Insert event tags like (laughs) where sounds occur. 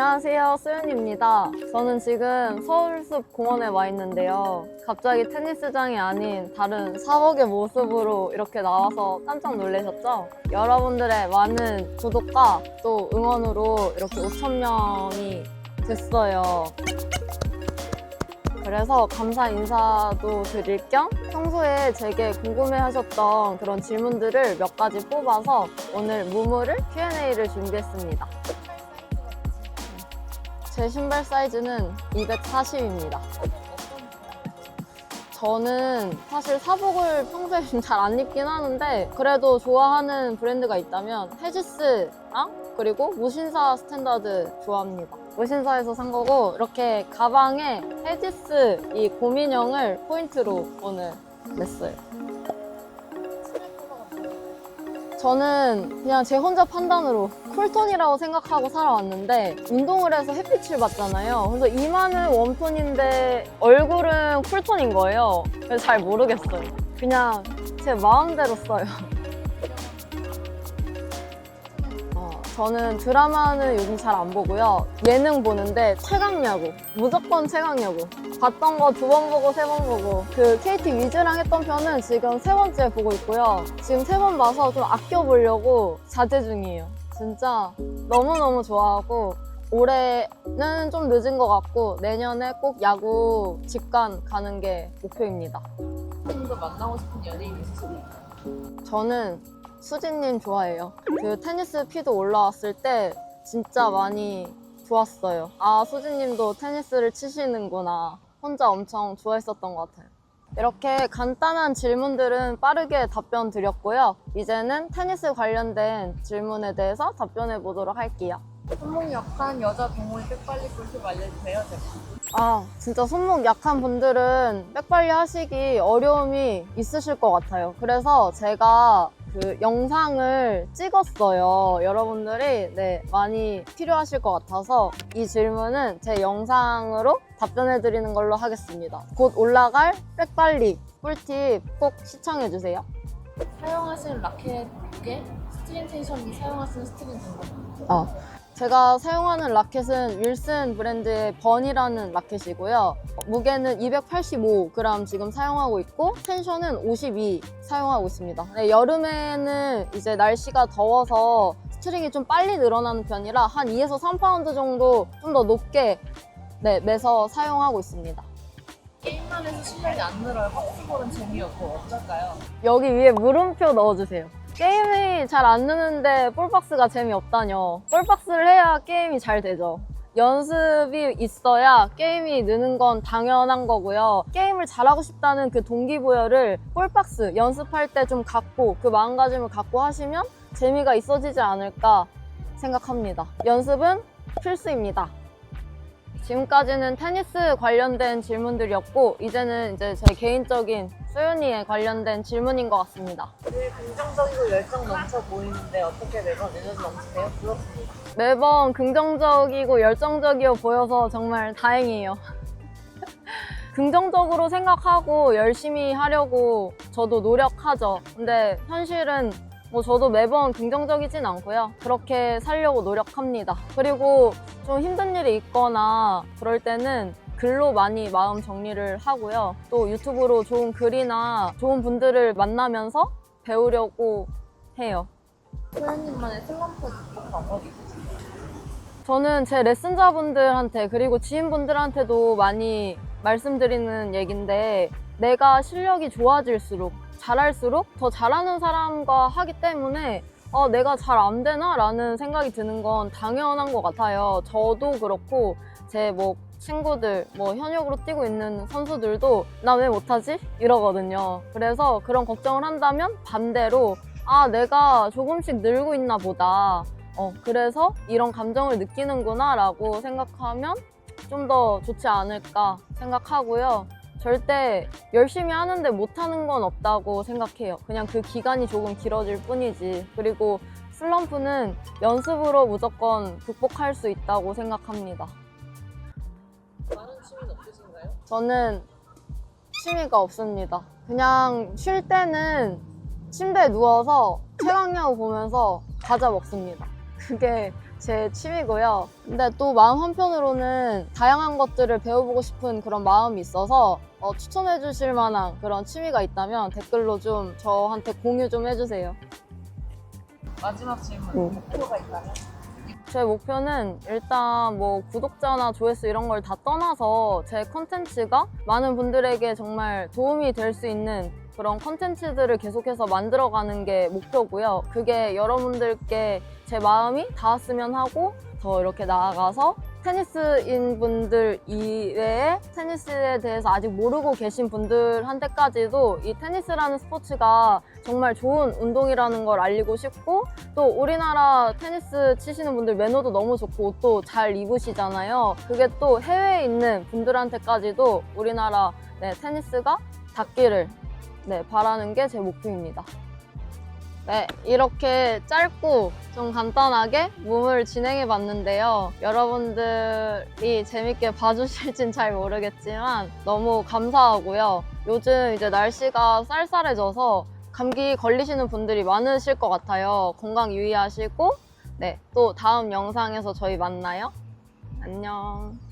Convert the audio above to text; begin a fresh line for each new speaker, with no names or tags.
안녕하세요, 수윤입니다. 저는 지금 서울숲 공원에 와 있는데요. 갑자기 테니스장이 아닌 다른 사복의 모습으로 이렇게 나와서 깜짝 놀라셨죠? 여러분들의 많은 구독과 또 응원으로 이렇게 5,000명이 됐어요. 그래서 감사 인사도 드릴 겸 평소에 제게 궁금해 하셨던 그런 질문들을 몇 가지 뽑아서 오늘 무무를 Q&A를 준비했습니다. 제 신발 사이즈는 240입니다. 저는 사실 사복을 평소에 (laughs) 잘 안 입긴 하는데 그래도 좋아하는 브랜드가 있다면 헤지스랑 그리고 무신사 스탠다드 좋아합니다. 무신사에서 산 거고 이렇게 가방에 헤지스 이 곰인형을 포인트로 오늘 냈어요. 저는 그냥 제 혼자 판단으로 쿨톤이라고 생각하고 살아왔는데 운동을 해서 햇빛을 받잖아요. 그래서 이마는 웜톤인데 얼굴은 쿨톤인 거예요. 그래서 잘 모르겠어요. 그냥 제 마음대로 써요. 어, 저는 드라마는 요즘 잘 안 보고요. 예능 보는데 최강야구. 무조건 최강야구. 봤던 거 두 번 보고 세 번 보고. 그 KT 위즈랑 했던 편은 지금 세 번째 보고 있고요. 지금 세 번 봐서 좀 아껴보려고 자제 중이에요. 진짜 너무너무 좋아하고. 올해는 좀 늦은 것 같고 내년에 꼭 야구 직관 가는 게 목표입니다.
좀 더 만나고 싶은 연예인 있으십니까?
저는 수진님 좋아해요. 그 테니스 피도 올라왔을 때 진짜 많이 좋았어요. 아, 수진님도 테니스를 치시는구나. 혼자 엄청 좋아했었던 것 같아요. 이렇게 간단한 질문들은 빠르게 답변 드렸고요. 이제는 테니스 관련된 질문에 대해서 답변해 보도록 할게요.
손목이 약한 여자 동물 백발리 꿀팁 알려주세요. 제가.
아, 진짜 손목 약한 분들은 백발리 하시기 어려움이 있으실 것 같아요. 그래서 제가 그 영상을 찍었어요. 여러분들이 네, 많이 필요하실 것 같아서 이 질문은 제 영상으로 답변해 드리는 걸로 하겠습니다. 곧 올라갈 백발리 꿀팁 꼭 시청해 주세요.
사용하시는 라켓에 스트링 텐션이 사용하시는 스트링 등급.
어, 제가 사용하는 라켓은 윌슨 브랜드의 번이라는 라켓이고요. 무게는 285g 지금 사용하고 있고 텐션은 52 사용하고 있습니다. 네, 여름에는 이제 날씨가 더워서 스트링이 좀 빨리 늘어나는 편이라 한 2에서 3파운드 정도 좀 더 높게 네, 매서 사용하고 있습니다.
게임만 해서 실력이 안 늘어요. 박스볼은 재미없고 어쩔까요?
여기 위에 물음표 넣어주세요. 게임이 잘안 느는데 볼박스가 재미없다뇨. 볼박스를 해야 게임이 잘 되죠. 연습이 있어야 게임이 느는 건 당연한 거고요. 게임을 잘하고 싶다는 그 동기부여를 볼박스 연습할 때 좀 갖고 그 마음가짐을 갖고 하시면 재미가 있어지지 않을까 생각합니다. 연습은 필수입니다. 지금까지는 테니스 관련된 질문들이었고 이제는 이제 제 개인적인 수윤이에 관련된 질문인 것 같습니다.
늘 긍정적이고 열정 넘쳐 보이는데 어떻게 매번 에너지 넘치세요? 부럽습니다.
매번 긍정적이고 열정적이어 보여서 정말 다행이에요. (laughs) 긍정적으로 생각하고 열심히 하려고 저도 노력하죠. 근데 현실은 뭐 저도 매번 긍정적이진 않고요. 그렇게 살려고 노력합니다. 그리고 좀 힘든 일이 있거나 그럴 때는 글로 많이 마음 정리를 하고요. 또 유튜브로 좋은 글이나 좋은 분들을 만나면서 배우려고 해요.
소연님만의 슬럼프 극복 방법이?
저는 제 레슨자분들한테 그리고 지인분들한테도 많이 말씀드리는 얘긴데 내가 실력이 좋아질수록 잘할수록 더 잘하는 사람과 하기 때문에 어, 내가 잘 안 되나? 라는 생각이 드는 건 당연한 것 같아요. 저도 그렇고 제 뭐 친구들 뭐 현역으로 뛰고 있는 선수들도 나 왜 못하지? 이러거든요. 그래서 그런 걱정을 한다면 반대로 아 내가 조금씩 늘고 있나 보다. 어, 그래서 이런 감정을 느끼는구나 라고 생각하면 좀 더 좋지 않을까 생각하고요. 절대 열심히 하는데 못하는 건 없다고 생각해요. 그냥 그 기간이 조금 길어질 뿐이지. 그리고 슬럼프는 연습으로 무조건 극복할 수 있다고 생각합니다.
다른 취미는 없으신가요?
저는 취미가 없습니다. 그냥 쉴 때는 침대에 누워서 최강야구 보면서 과자 먹습니다. 그게 제 취미고요. 근데 또 마음 한편으로는 다양한 것들을 배워보고 싶은 그런 마음이 있어서 어, 추천해 주실 만한 그런 취미가 있다면 댓글로 좀 저한테 공유 좀 해주세요.
마지막 질문.
응.
목표가 있다면?
제 목표는 일단 뭐 구독자나 조회수 이런 걸 다 떠나서 제 컨텐츠가 많은 분들에게 정말 도움이 될 수 있는 그런 컨텐츠들을 계속해서 만들어가는 게 목표고요. 그게 여러분들께 제 마음이 닿았으면 하고 더 이렇게 나아가서 테니스인 분들 이외에 테니스에 대해서 아직 모르고 계신 분들한테까지도 이 테니스라는 스포츠가 정말 좋은 운동이라는 걸 알리고 싶고 또 우리나라 테니스 치시는 분들 매너도 너무 좋고 옷도 잘 입으시잖아요. 그게 또 해외에 있는 분들한테까지도 우리나라 네, 테니스가 닿기를 네, 바라는 게 제 목표입니다. 네, 이렇게 짧고 좀 간단하게 몸을 진행해 봤는데요. 여러분들이 재밌게 봐주실진 잘 모르겠지만 너무 감사하고요. 요즘 이제 날씨가 쌀쌀해져서 감기 걸리시는 분들이 많으실 것 같아요. 건강 유의하시고, 네, 또 다음 영상에서 저희 만나요. 안녕.